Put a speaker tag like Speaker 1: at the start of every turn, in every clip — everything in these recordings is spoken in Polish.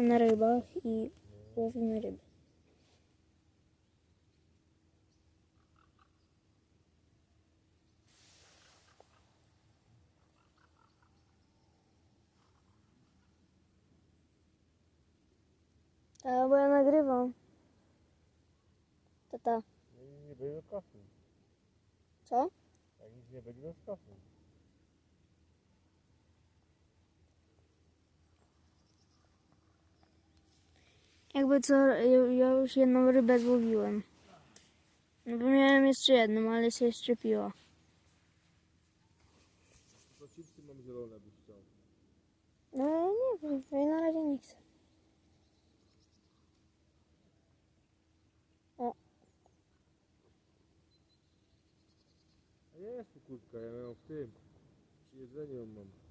Speaker 1: na rybach i łowimy ryby. Tak, bo ja nagrywam. Tata,
Speaker 2: nie będzie kasy.
Speaker 1: co?
Speaker 2: Jak nic nie będzie, z kasy.
Speaker 1: Jakby co, ja już jedną rybę złowiłem. No bo miałem jeszcze jedną, ale się szczepiła.
Speaker 2: To chipsy mam zielone, byś chciał.
Speaker 1: No nie wiem, ja na razie nie chcę.
Speaker 2: A jest tu kurtka, ja ją w tym. Przy jedzeniu ją mam.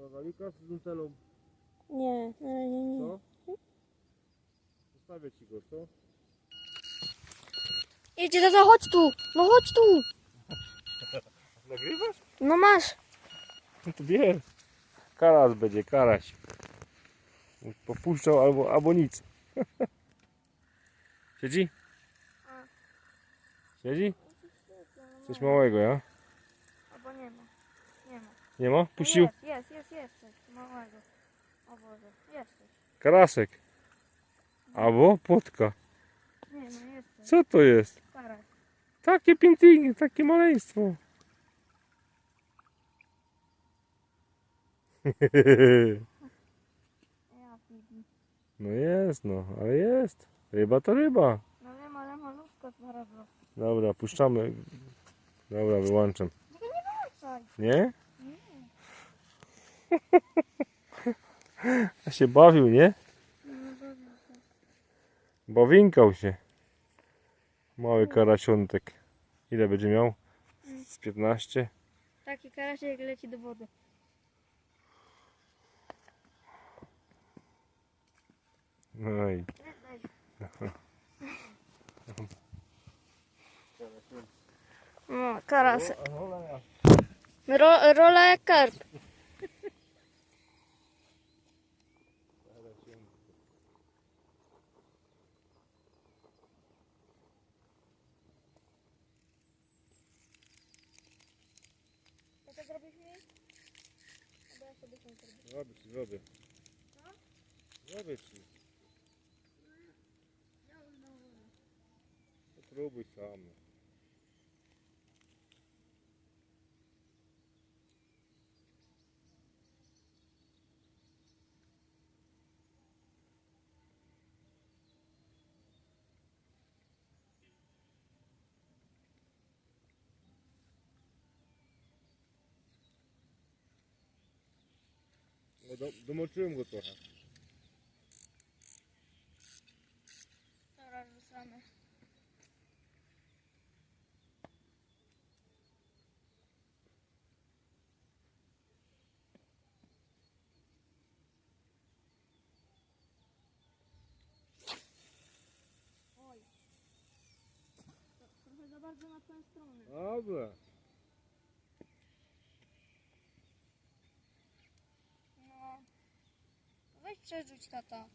Speaker 2: Chcesz bławalika z nutelą?
Speaker 1: Nie, na razie nie.
Speaker 2: Co? Zostawię ci go, co?
Speaker 1: Jedzie, tata, chodź tu! No chodź tu!
Speaker 2: Nagrywasz?
Speaker 1: No masz!
Speaker 2: No to bierz. Karas będzie, karaś. Popuszczał albo, albo nic. Siedzi? Siedzi? Coś małego, ja?
Speaker 1: Nie ma. Nie.
Speaker 2: Nie? Puścił?
Speaker 1: Jest, jest, jest, jest coś małego. O Boże, jest coś.
Speaker 2: Karasek. Albo płotka.
Speaker 1: Nie no, jest coś.
Speaker 2: Co to jest?
Speaker 1: Karaś.
Speaker 2: Takie pintingi, takie maleństwo. No jest, no, ale jest. Ryba to ryba.
Speaker 1: No wiem, ale malutka znalazła.
Speaker 2: Dobra, puszczamy. Dobra, wyłączam.
Speaker 1: Wracaj.
Speaker 2: Nie? A się bawił, nie? Bawinkał się. Mały karasiontek. Ile będzie miał? Z 15?
Speaker 1: Taki karaś jak leci do wody.
Speaker 2: No i
Speaker 1: No, karasek. Ro, rola jak karp. To tak robisz mi? Albo ja sobie sam zrobię.
Speaker 2: Ci, zrobię. Zrobię ci. Spróbuj sam. No do, domoczyłem go trochę.
Speaker 1: Teraz rzucamy. Oj. To Trochę za bardzo na twoją stronę.
Speaker 2: Dobra.
Speaker 1: No. Weź przerzuć tata.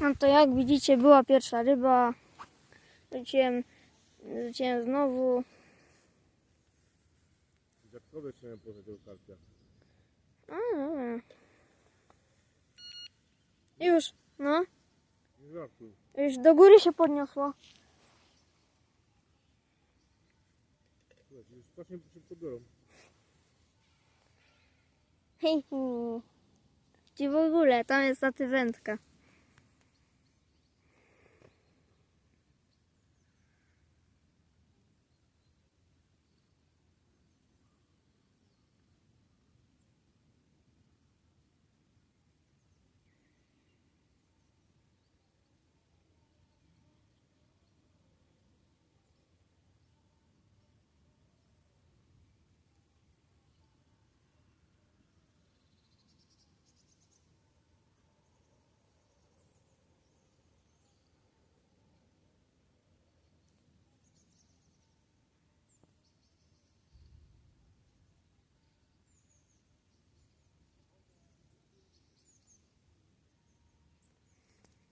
Speaker 1: No to jak widzicie była pierwsza ryba. Rzuciłem, rzuciłem znowu.
Speaker 2: Dziadkowie trzeba poznać tego karpia.
Speaker 1: A, dobra. Już, no.
Speaker 2: Nie żart. tu.
Speaker 1: Już do góry się podniosło.
Speaker 2: Słuchaj, już strasznie szybko biorą.
Speaker 1: Hej, hej. Ci w ogóle, tam jest ta ty wędka.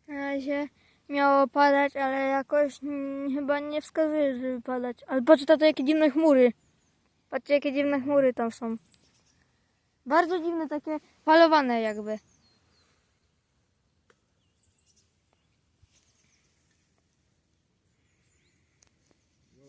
Speaker 1: Na razie miało padać, ale jakoś mm, chyba nie wskazuje, żeby padać. Ale patrzcie, to jakie dziwne chmury. Patrzcie, jakie dziwne chmury tam są. Bardzo dziwne, takie falowane jakby.
Speaker 2: No,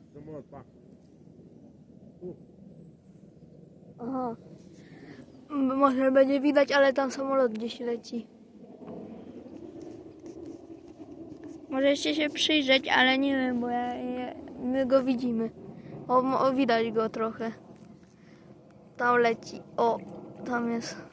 Speaker 2: samolot, pa. Tu.
Speaker 1: Aha. Może będzie widać, ale tam samolot gdzieś leci. Możecie się przyjrzeć, ale nie wiem, bo ja, ja, my go widzimy. O, o, widać go trochę. Tam leci. O, tam jest.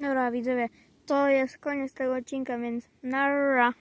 Speaker 1: Dobra, widzowie, to jest koniec tego odcinka, więc nara.